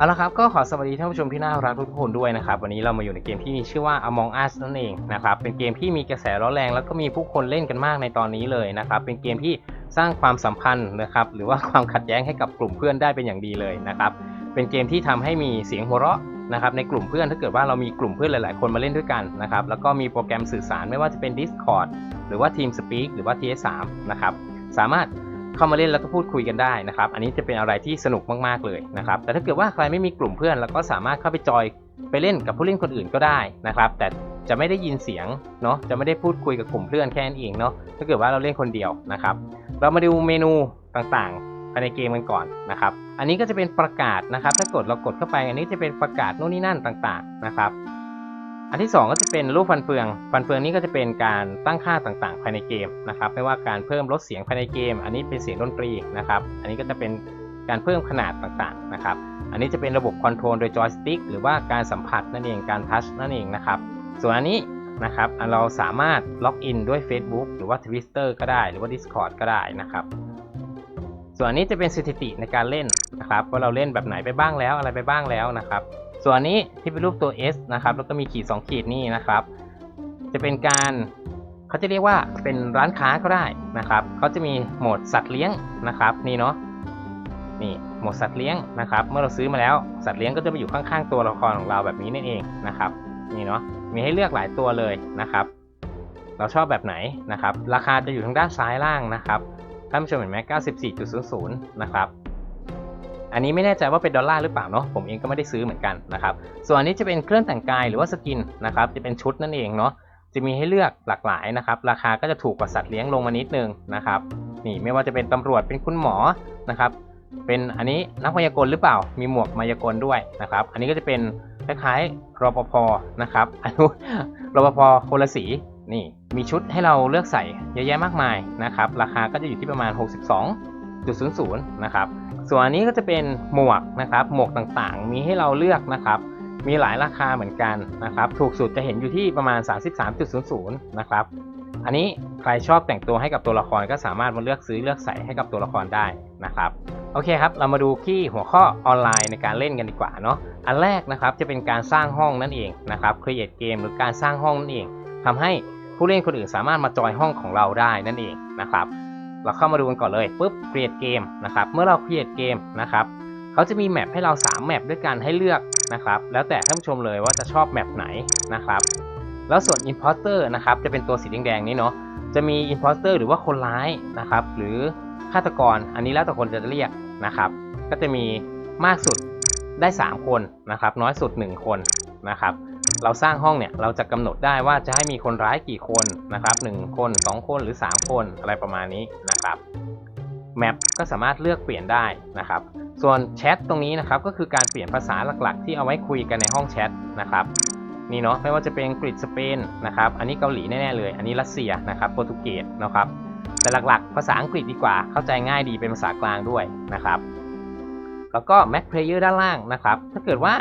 เอาละครับก็ขอสวัสดีท่านผู้ชมที่น่ารักทุกคนด้วยนะครับวันนี้เรามาอยู่ในเกมที่มีชื่อว่า Among Us นั่นเองนะครับเป็นเกมที่มีกระแสร้อนแรง แล้วก็มีผู้คนเล่นกันมากในตอนนี้เลยนะครับเป็นเกมที่สร้างความสัมพันธ์นะครับหรือว่าความขัดแย้งให้กับกลุ่มเพื่อนได้เป็นอย่างดีเลยนะครับเป็นเกมที่ทำให้มีเสียงหัวเราะนะครับในกลุ่มเพื่อนถ้าเกิดว่าเรามีกลุ่มเพื่อนหลาย ๆ คนมาเล่นด้วยกันนะครับแล้วก็มีโปรแกรมสื่อสารไม่ว่าจะเป็น Discord หรือว่า TeamSpeak หรือว่า TS3 นะครับสามารถ เข้ามาเล่นแล้วก็พูดคุยกันได้นะครับ อันนี้จะเป็นอะไรที่สนุกมากๆเลยนะครับ แต่ถ้าเกิดว่าใครไม่มีกลุ่มเพื่อนเราก็สามารถเข้าไปจอยไปเล่นกับผู้เล่นคนอื่นก็ได้นะครับ แต่จะไม่ได้ยินเสียงเนาะ จะไม่ได้พูดคุยกับกลุ่มเพื่อนแค่นั้นเองเนาะ ถ้าเกิดว่าเราเล่นคนเดียวนะครับ เรามาดูเมนูต่างๆภายในเกมกันก่อนนะครับ อันนี้ก็จะเป็นประกาศนะครับ ถ้ากดเรากดเข้าไป อันนี้จะเป็นประกาศโน่นนี่นั่นต่างๆนะครับ อันที่ 2 ก็จะเป็นรูปฟันเฟือง ฟันเฟืองนี้ก็จะเป็นการตั้งค่าต่างๆ ภายในเกมนะครับ ไม่ว่าการเพิ่มลดเสียงภายในเกม อันนี้เป็นเสียงดนตรีนะครับ อันนี้ก็จะเป็นการเพิ่มขนาดต่างๆนะครับ อันนี้จะเป็นระบบคอนโทรลโดยจอยสติ๊กหรือว่าการสัมผัสนั่นเอง การทัชนั่นเองนะครับ ส่วนอันนี้นะครับเราสามารถล็อกอินด้วย Facebook หรือว่า Twitter ก็ได้ หรือว่า Discord ก็ได้นะครับ ส่วนอันนี้จะเป็นสถิติในการเล่นนะครับว่าเราเล่นแบบไหนไปบ้างแล้วอะไรไปบ้างแล้วนะครับ ส่วนนี้ที่เป็นรูปตัว S นะครับ แล้วก็มีขีด 2 ขีดนี่นะครับ จะเป็นการเขาจะเรียกว่าเป็นร้านค้าก็ได้นะครับเขาจะมีโหมดสัตว์เลี้ยงนะครับนี่เนาะนี่โหมดสัตว์เลี้ยงนะครับ เมื่อเราซื้อมาแล้วสัตว์เลี้ยงก็จะมาอยู่ข้างๆตัวละครของเราแบบนี้นั่นเองนะครับนี่เนาะมีให้เลือกหลายตัวเลยนะครับ เราชอบแบบไหนนะครับ ราคาจะอยู่ทางด้านซ้ายล่างนะครับท่านผู้ชมเห็นไหม94.00 นะครับ อันนี้ไม่แน่ใจว่าเป็นดอลลาร์หรือเปล่าเนาะผมเองก็ไม่ได้ซื้อเหมือนกันนะครับส่วนอันนี้จะเป็นเครื่องแต่งกายหรือว่าสกินนะครับจะเป็นชุดนั่นเองเนาะจะมีให้เลือกหลากหลายนะครับราคาก็จะถูกกว่าสัตว์เลี้ยงลงมานิดนึงนะครับนี่ไม่ว่าจะเป็นตำรวจเป็นคุณหมอนะครับเป็นอันนี้นักมายากลหรือเปล่า มีหมวกมายากลด้วยนะครับ อันนี้ก็จะเป็นคล้ายๆรปภนะครับอนนู้นรปภคนละสีนี่มีชุดให้เราเลือกใส่เยอะแยะมากมายนะครับ ราคาก็จะอยู่ที่ประมาณ 62.00 นะครับ ส่วนอันนี้ก็จะเป็นหมวกนะครับ หมวกต่างๆ มีให้เราเลือกนะครับ มีหลายราคาเหมือนกันนะครับ ถูกสุดจะเห็นอยู่ที่ประมาณ 33.00 นะครับ อันนี้ใครชอบแต่งตัวให้กับตัวละครก็สามารถมาเลือกซื้อเลือกใส่ให้กับตัวละครได้นะครับ โอเคครับ เรามาดูที่หัวข้อออนไลน์ในการเล่นกันดีกว่าเนาะ อันแรกนะครับจะเป็นการสร้างห้องนั่นเองนะครับ create game หรือการสร้างห้องนั่นเองทำให้ผู้เล่นคนอื่นสามารถมาจอยห้องของเราได้นั่นเองนะครับ เราเข้ามาดูกันก่อนเลยปุ๊บ create game นะครับ เมื่อเรา create game นะครับเขาจะมีแมปให้เรา3แมปด้วยกันให้เลือกนะครับ แล้วแต่ท่านผู้ชมเลยว่าจะชอบแมปไหนนะครับ แล้วส่วน imposter นะครับ จะเป็นตัวสีแดงๆนี้เนาะ จะมี imposter หรือว่าคนร้ายนะครับ หรือฆาตกร อันนี้แล้วแต่คนจะเรียกนะครับ ก็จะมีมากสุดได้ 3 คนนะครับ น้อยสุด 1 คนนะครับ เราสร้างห้องเนี่ยเราจะกำหนดได้ว่าจะให้มีคนร้ายกี่คนนะครับ1คน 2 คนหรือ 3 คนอะไรประมาณนี้นะครับแมปก็สามารถเลือกเปลี่ยนได้นะครับ ส่วนแชทตรงนี้นะครับก็คือการเปลี่ยนภาษาหลักๆ ที่เอาไว้คุยกันในห้องแชทนะครับนี่เนาะไม่ว่าจะเป็นอังกฤษสเปนนะครับอันนี้เกาหลีแน่ๆเลย อันนี้รัสเซียนะครับโปรตุเกสนะครับแต่หลักๆ ภาษาอังกฤษดีกว่าเข้าใจง่ายดีเป็นภาษากลางด้วยนะครับ แล้วก็ Mac Player ด้านล่างนะครับ ถ้าเกิดว่า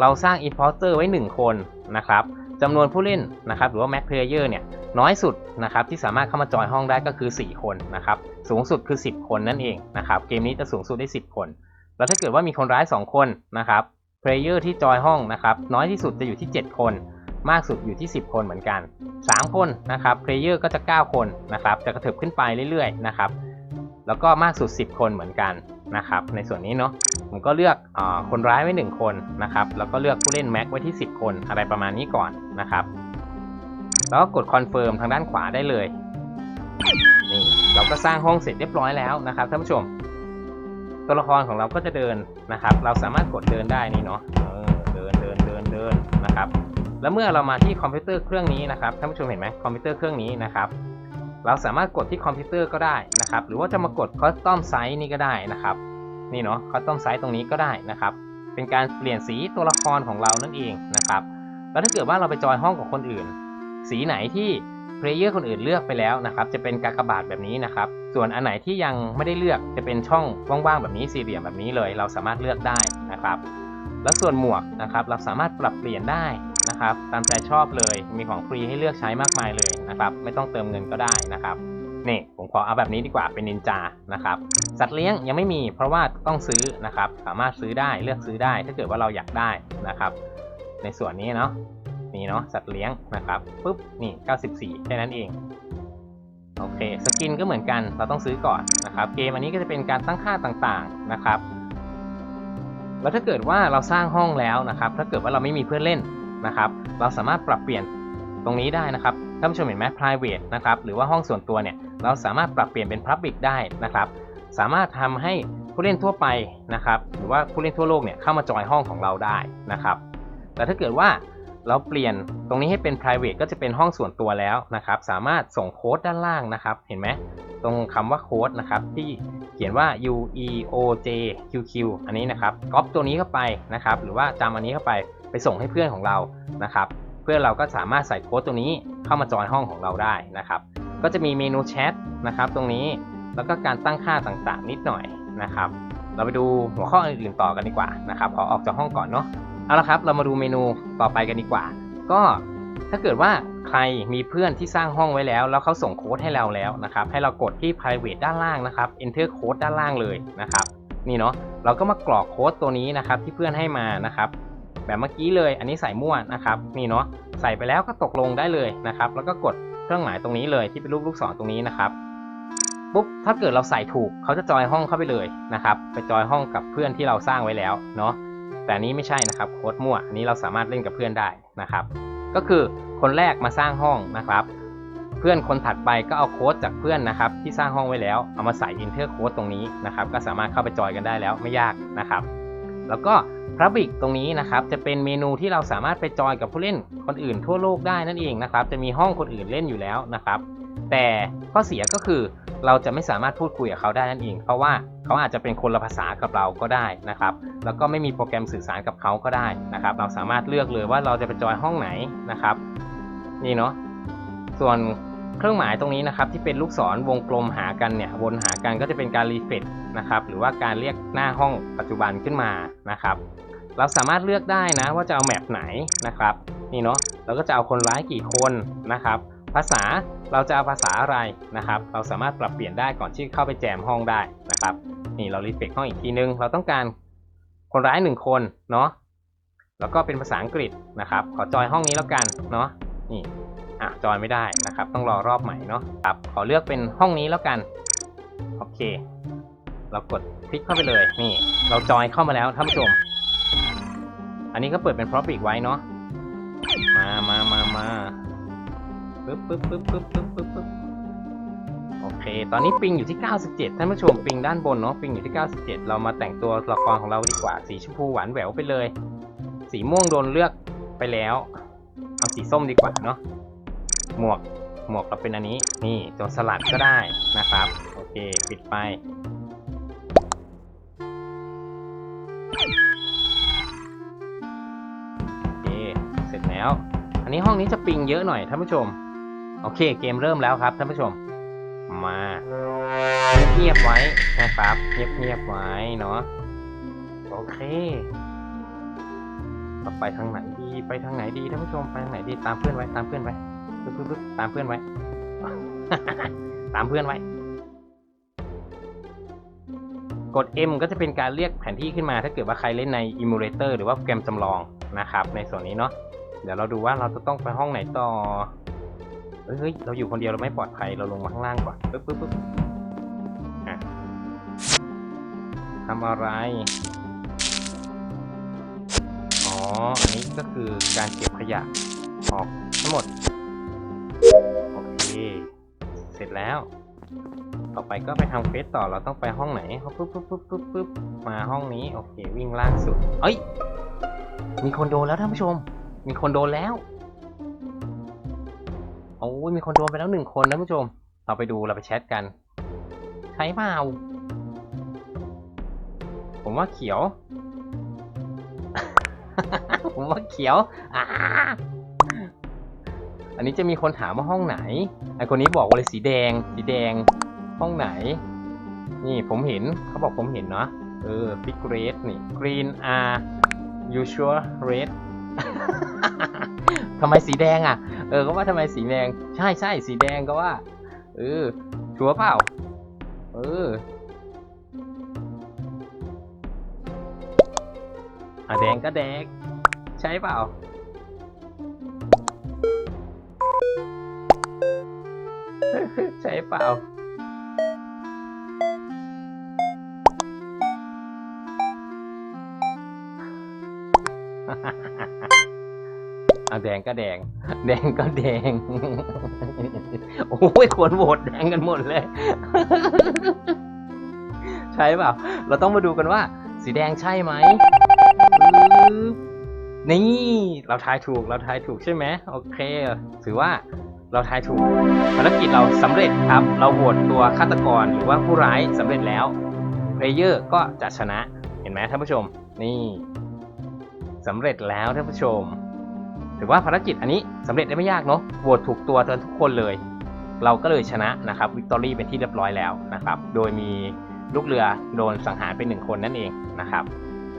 เราสร้าง Imposter ไว้ 1 คนนะครับจำนวนผู้เล่นนะครับหรือว่า Mac Player เนี่ยน้อยสุดนะครับที่สามารถเข้ามาจอยห้องได้ก็คือ 4 คนนะครับสูงสุดคือ 10 คนนั่นเองนะครับเกมนี้จะสูงสุดได้ 10 คน แล้วถ้าเกิดว่ามีคนร้าย 2 คนนะครับ Player ที่จอยห้องนะครับน้อยที่สุดจะอยู่ที่ 7 คนมากสุดอยู่ที่ 10 คนเหมือนกัน 3 คนนะครับ Player ก็จะ 9 คนนะครับจะกระเถิบขึ้นไปเรื่อยๆนะครับแล้วก็มากสุด 10 คนเหมือนกัน นะครับ ในส่วนนี้เนาะผมก็เลือกอคนร้ายไว้ 1 คนนะครับ แล้วก็เลือกผู้เล่นแม็กไว้ที่ 10 คนอะไรประมาณนี้ก่อนนะครับ แล้วก็กดคอนเฟิร์มทางด้านขวาได้เลยนี่เราก็สร้างห้องเสร็จเรียบร้อยแล้วนะครับท่านผู้ชม ตัวละครของเราก็จะเดินนะครับ เราสามารถกดเดินได้นี่เนาะเออเดินเดินเดินเดินนะครับ แล้วเมื่อเรามาที่คอมพิวเตอร์เครื่องนี้นะครับท่านผู้ชมเห็นไหมคอมพิวเตอร์เครื่องนี้นะครับ เราสามารถกดที่คอมพิวเตอร์ก็ได้นะครับ หรือว่าจะมากด Custom Size นี่ก็ได้นะครับ นี่เนาะ Custom Size ตรงนี้ก็ได้นะครับ เป็นการเปลี่ยนสีตัวละครของเรานั่นเองนะครับ แล้วถ้าเกิดว่าเราไปจอยห้องกับคนอื่น สีไหนที่เพลเยอร์คนอื่นเลือกไปแล้วนะครับ จะเป็นกากบาทแบบนี้นะครับ ส่วนอันไหนที่ยังไม่ได้เลือกจะเป็นช่องว่างๆแบบนี้สี่เหลี่ยมแบบนี้เลย เราสามารถเลือกได้นะครับ แล้วส่วนหมวกนะครับ เราสามารถปรับเปลี่ยนได้ นะครับ ตามใจชอบเลยมีของฟรีให้เลือกใช้มากมายเลยนะครับ ไม่ต้องเติมเงินก็ได้นะครับนี่ผมขอเอาแบบนี้ดีกว่าเป็นนินจานะครับสัตว์เลี้ยงยังไม่มีเพราะว่าต้องซื้อนะครับ สามารถซื้อได้เลือกซื้อได้ ถ้าเกิดว่าเราอยากได้นะครับ ในส่วนนี้เนาะนี่เนาะสัตว์เลี้ยงนะครับปุ๊บนี่94แค่นั้นเองโอเคสกินก็เหมือนกันเราต้องซื้อก่อนนะครับ เกมอันนี้ก็จะเป็นการตั้งค่าต่างๆนะครับ แล้วถ้าเกิดว่าเราสร้างห้องแล้วนะครับ ถ้าเกิดว่าเราไม่มีเพื่อนเล่น นะครับ เราสามารถปรับเปลี่ยนตรงนี้ได้นะครับท่านผู้ชมเห็นไหม private นะครับ หรือว่าห้องส่วนตัวเนี่ย เราสามารถปรับเปลี่ยนเป็น public ได้นะครับ สามารถทำให้ผู้เล่นทั่วไปนะครับ หรือว่าผู้เล่นทั่วโลกเนี่ยเข้ามาจอยห้องของเราได้นะครับ แต่ถ้าเกิดว่าเราเปลี่ยนตรงนี้ให้เป็น private ก็จะเป็นห้องส่วนตัวแล้วนะครับ สามารถส่งโค้ดด้านล่างนะครับ เห็นไหม ตรงคำว่าโค้ดนะครับที่เขียนว่า u e o j q q อันนี้นะครับ ก๊อปตัวนี้เข้าไปนะครับ หรือว่าจำอันนี้เข้าไป ไปส่งให้เพื่อนของเรานะครับ เพื่อนเราก็สามารถใส่โค้ดตัวนี้เข้ามาจอยห้องของเราได้นะครับ ก็จะมีเมนูแชทนะครับตรงนี้แล้วก็การตั้งค่าต่างๆ นิดหน่อยนะครับ เราไปดูหัวข้ออื่นๆต่อกันดีกว่านะครับขอออกจากห้องก่อนเนาะเอาละครับ เรามาดูเมนูต่อไปกันดีกว่า ก็ถ้าเกิดว่าใครมีเพื่อนที่สร้างห้องไว้แล้ว แล้วเขาส่งโค้ดให้เราแล้วนะครับ ให้เรากดที่ private ด้านล่างนะครับ enter code ด้านล่างเลยนะครับ นี่เนาะเราก็มากรอกโค้ดตัวนี้นะครับ ที่เพื่อนให้มานะครับ แบบเมื่อกี้เลย อันนี้ใส่มั่วนะครับนี่เนาะใส่ไปแล้วก็ตกลงได้เลยนะครับ แล้วก็กดเครื่องหมายตรงนี้เลยที่เป็นรูปลูกศรตรงนี้นะครับปุ๊บถ้าเกิดเราใส่ถูกเขาจะจอยห้องเข้าไปเลยนะครับ ไปจอยห้องกับเพื่อนที่เราสร้างไว้แล้วเนาะแต่นนี้ไม่ใช่นะครับโค้ดมั่วอันนี้เราสามารถเล่นกับเพื่อนได้นะครับ ก็คือคนแรกมาสร้างห้องนะครับ เพื่อนคนถัดไปก็เอาโค้ดจากเพื่อนนะครับ ที่สร้างห้องไว้แล้วเอามาใส่ enter code ตรงนี้นะครับ ก็สามารถเข้าไปจอยกันได้แล้วไม่ยากนะครับ แล้วก็ Public ตรงนี้นะครับจะเป็นเมนูที่เราสามารถไปจอยกับผู้เล่นคนอื่นทั่วโลกได้นั่นเองนะครับจะมีห้องคนอื่นเล่นอยู่แล้วนะครับ แต่ข้อเสียก็คือเราจะไม่สามารถพูดคุยกับเขาได้นั่นเอง เพราะว่าเขาอาจจะเป็นคนละภาษากับเราก็ได้นะครับ แล้วก็ไม่มีโปรแกรมสื่อสารกับเขาก็ได้นะครับ เราสามารถเลือกเลยว่าเราจะไปจอยห้องไหนนะครับ นี่เนาะส่วนเครื่องหมายตรงนี้นะครับที่เป็นลูกศรวงกลมหากันเนี่ยวนหากันก็จะเป็นการรีเฟรชนะครับหรือว่าการเรียกหน้าห้องปัจจุบันขึ้นมานะครับ เราสามารถเลือกได้นะว่าจะเอาแมปไหนนะครับนี่เนาะเราก็จะเอาคนร้ายกี่คนนะครับ ภาษาเราจะเอาภาษาอะไรนะครับ เราสามารถปรับเปลี่ยนได้ก่อนที่เข้าไปแจมห้องได้นะครับนี่เรารีเฟรชห้องอีกทีนึง เราต้องการคนร้ายหนึ่งคนเนาะแล้วก็เป็นภาษาอังกฤษนะครับ ขอจอยห้องนี้แล้วกันเนาะนี่อะจอยไม่ได้นะครับ ต้องรอรอบใหม่เนาะครับขอเลือกเป็นห้องนี้แล้วกันโอเค เรากดคลิกเข้าไปเลยนี่ เราจอยเข้ามาแล้วท่านผู้ชม อันนี้ก็เปิดเป็น Profit ไว้เนาะ มามามามาปึ๊บปึ๊บปึ๊บปึ๊บปึ๊บปึ๊บปึ๊บโอเค ตอนนี้ปิงอยู่ที่ 97 ท่านผู้ชมปิงด้านบนเนาะ ปิงอยู่ที่ 97 เรามาแต่งตัวละครของเราดีกว่า สีชมพูหวานแหววไปเลย สีม่วงโดนเลือกไปแล้ว เอาสีส้มดีกว่าเนาะ หมวก หมวกเราเป็นอันนี้ นี่โจรสลัดก็ได้นะครับ โอเค ปิดไป แล้ว อันนี้ห้องนี้จะปิงเยอะหน่อยท่านผู้ชม โอเคเกมเริ่มแล้วครับท่านผู้ชม มาเงียบไว้นะครับเงียบๆไว้เนาะโอเคเราไปทางไหนดีไปทางไหนดีท่านผู้ชมไปทางไหนดีตามเพื่อนไว้ตามเพื่อนไว้ปึ๊บปึ๊บปึ๊บตามเพื่อนไว้ ตามเพื่อนไว้ กด M ก็จะเป็นการเรียกแผนที่ขึ้นมาถ้าเกิดว่าใครเล่นใน Emulator หรือว่าโปรแกรมจำลองนะครับ ในส่วนนี้เนาะ เดี๋ยวเราดูว่าเราจะต้องไปห้องไหนต่อเฮ้ยเฮ้ย เราอยู่คนเดียวเราไม่ปลอดภัย เราลงมาข้างล่างก่อนปึ๊บปึ๊บปึ๊บทำอะไร อ๋อ อันนี้ก็คือการเก็บขยะออกทั้งหมด โอเค เสร็จแล้ว ต่อไปก็ไปทำเควสต่อ เราต้องไปห้องไหนปุ๊บปุ๊บปุ๊บปุ๊บปุ๊บมาห้องนี้ โอเค วิ่งล่างสุด เอ้ย มีคนโดนแล้วท่านผู้ชม มีคนโดนแล้ว โอ้ยมีคนโดนไปแล้วหนึ่งคนนะผู้ชม เราไปดูเราไปแชทกัน ใช่เปล่า ผมว่าเขียว ผมว่าเขียวอ่าอันนี้จะมีคนถามว่าห้องไหน ไอคนนี้บอกว่าเลยสีแดง สีแดง ห้องไหน นี่ผมเห็น เขาบอกผมเห็นเนาะ เออ pick red นี่ green are usual red ทำไมสีแดงอะ เออก็ว่าทำไมสีแดง ใช่ใช่สีแดงก็ว่า เออ ชัวร์เปล่า เอออะแดงก็แดง ใช่เปล่า ใช่เปล่า เอาแดงก็แดง แดงก็แดง โอ้ยควรโหวตแดงกันหมดเลย ใช่เปล่า เราต้องมาดูกันว่า สีแดงใช่ไหมนี่เราทายถูกเราทายถูกใช่ไหมโอเค ถือว่าเราทายถูกภารกิจเราสำเร็จครับ เราโหวตตัวฆาตกรหรือว่าผู้ร้ายสำเร็จแล้วเพลเยอร์ก็จะชนะเห็นไหมท่านผู้ชม นี่ สำเร็จแล้วท่านผู้ชม ถือว่าภารกิจอันนี้สำเร็จได้ไม่ยากเนาะโหวตถูกตัวกันทุกคนเลย เราก็เลยชนะนะครับวิกตอรี่เป็นที่เรียบร้อยแล้วนะครับ โดยมีลูกเรือโดนสังหารไปหนึ่งคนนั่นเองนะครับ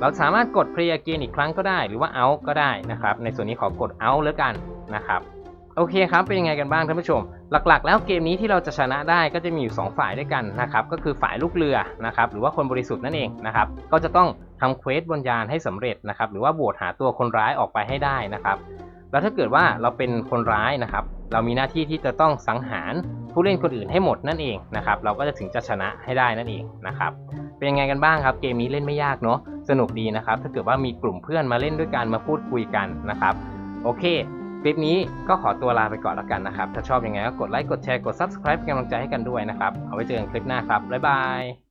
เราสามารถกด play again อีกครั้งก็ได้ หรือว่า out ก็ได้นะครับ ในส่วนนี้ขอกด out แล้วกันนะครับโอเคครับ เป็นยังไงกันบ้างท่านผู้ชม หลักๆ แล้วเกมนี้ที่เราจะชนะได้ก็จะมีอยู่ 2 ฝ่ายด้วยกันนะครับ ก็คือฝ่ายลูกเรือนะครับ หรือว่าคนบริสุทธิ์นั่นเองนะครับ ก็จะต้อง ทำเควสบนยานให้สำเร็จนะครับหรือว่าโหวตหาตัวคนร้ายออกไปให้ได้นะครับ แล้วถ้าเกิดว่าเราเป็นคนร้ายนะครับ เรามีหน้าที่ที่จะต้องสังหารผู้เล่นคนอื่นให้หมดนั่นเองนะครับ เราก็จะถึงจะชนะให้ได้นั่นเองนะครับ เป็นยังไงกันบ้างครับ เกมนี้เล่นไม่ยากเนาะสนุกดีนะครับ ถ้าเกิดว่ามีกลุ่มเพื่อนมาเล่นด้วยกันมาพูดคุยกันนะครับ โอเคคลิปนี้ก็ขอตัวลาไปก่อนแล้วกันนะครับ ถ้าชอบยังไงก็กดไลค์กดแชร์กด subscribe เป็นกำลังใจให้กันด้วยนะครับ เอาไว้เจอกันคลิปหน้าครับบ๊ายบาย